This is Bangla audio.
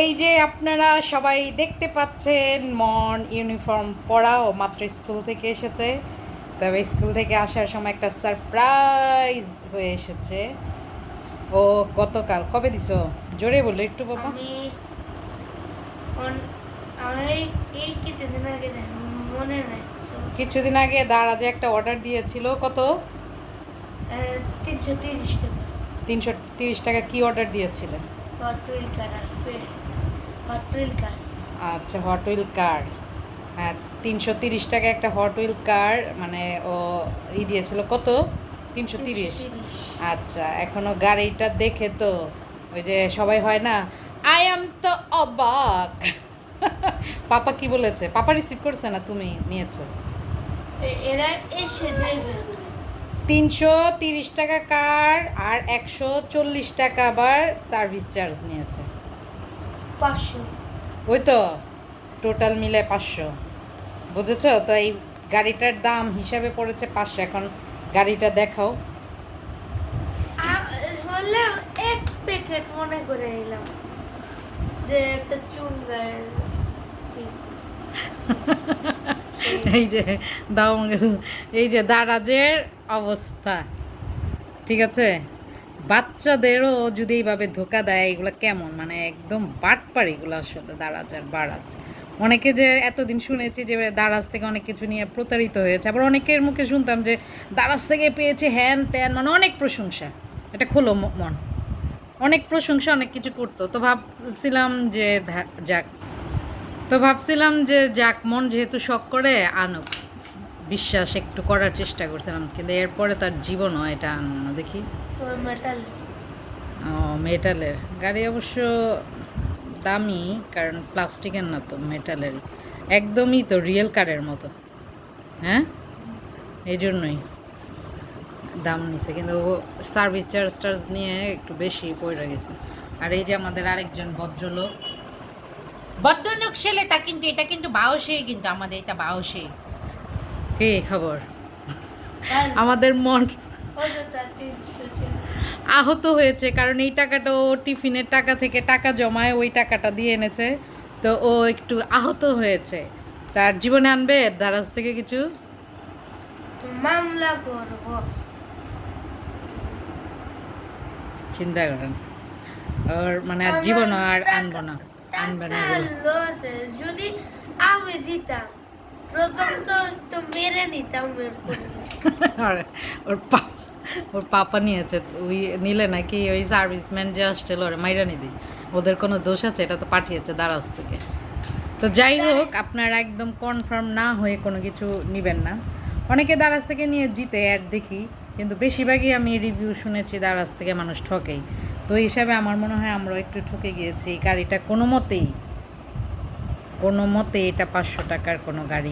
এই যে আপনারা সবাই দেখতে পাচ্ছেন মন ইউনিফর্ম পরা ও মাত্র স্কুল থেকে এসেছে। তবে স্কুল থেকে আসার সময় একটা সারপ্রাইজ হয়ে এসেছে। ও গতকাল কবে দিছো? জোরে বলল একটু বাবা। কিছুদিন আগে দাঁড়া যে একটা অর্ডার দিয়েছিল কত? তিনশো তিরিশ টাকা। তিনশো তিরিশ টাকা কি অর্ডার দিয়েছিলে hot wheel car hot wheel car আচ্ছা হট হুইল কার হ্যাঁ তিনশো তিরিশ টাকা একটা হট হুইল কার মানে ও ই দিয়েছিল কত? তিনশো তিরিশ। আচ্ছা এখনও গাড়িটা দেখে তো ওই যে সবাই হয় না আই এম তো অবাক। পাপা কি বলেছে? পাপা রিসিভ করছে না তুমি নিয়েছো? এরা এসে তিনশো তিরিশ টাকা কার আর একশো চল্লিশ টাকা আবার সার্ভিস চার্জ নিয়েছে। পাঁচশো। ওই তো টোটাল মিলে পাঁচশো। বুঝেছ? তো এই গাড়িটার দাম হিসাবে পড়েছে পাঁচশো। এখন গাড়িটা দেখাও। এক প্যাকেট মনে করে এলাম যে একটা চুন গায়ে। এই যে, দাও, এই যে দারাজের অবস্থা। ঠিক আছে? বাচ্চাদেরও যদি এইভাবে ধোকা দেয়, এগুলো কেমন? মানে একদম বাটপার এগুলো আসলে, দারাজ আর বারাজ। অনেকে যে এতদিন শুনেছি যে দারাজ থেকে অনেক কিছু নিয়ে প্রতারিত হয়েছে। আবার অনেকের মুখে শুনতাম যে দারাজ থেকে পেয়েছে হ্যান ত্যান মানে অনেক প্রশংসা। এটা খোলো মন। অনেক প্রশংসা, অনেক কিছু করতো। তো ভাবছিলাম যে যাক। তো ভাবছিলাম যে যাক মন যেহেতু শখ করে আনুক। বিশ্বাস একটু করার চেষ্টা করছিলাম কিন্তু এরপরে তার জীবনও এটা আনব না দেখি। ও মেটালের। গাড়ি অবশ্য দামি কারণ প্লাস্টিকের না তো মেটালেরই একদমই তো রিয়েল কারের মতো। হ্যাঁ? এই জন্যই দাম নিছে কিন্তু সার্ভিস চার্জ টার্জ নিয়ে একটু বেশি পড়ে গেছে। আর এই যে আমাদের আরেকজন ভদ্রলোক ভদ্রলোক ছেলে তা কিন্তু এটা কিন্তু বাউসে কিন্তু আমাদের এটা বাউসে। কে খবর? আমাদের মন আহত হয়েছে কারণ এই টাকাটা ও টিফিনের টাকা থেকে টাকা জমায় ওই টাকাটা দিয়ে এনেছে। তো ও একটু আহত হয়েছে। তার জীবনে আনবে দারাজ থেকে কিছু? মামলা করব। চিন্তা করেন। ওর মানে আর জীবন আর আনব না। আনবে না যদি আমি দিতাম প্রথম তো তো মেরে নিতাম ওর ওর পাপা নিয়েছে ওই নিলে নাকি ওই সার্ভিসম্যান যে আসছিল ওরা মাইরা নি দিই ওদের কোনো দোষ আছে এটা তো পাঠিয়েছে দারাজ থেকে। তো যাই হোক আপনারা একদম কনফার্ম না হয়ে কোনো কিছু নেবেন না। অনেকে দারাজ থেকে নিয়ে জিতে অ্যাড দেখি কিন্তু বেশিরভাগই আমি রিভিউ শুনেছি দারাজ থেকে মানুষ ঠকেই। তো হিসাবে আমার মনে হয় আমরা একটু ঠকে গিয়েছি। এই গাড়িটা কোনো মতেই, কোনো মতে এটা পাঁচশো টাকার কোনো গাড়ি।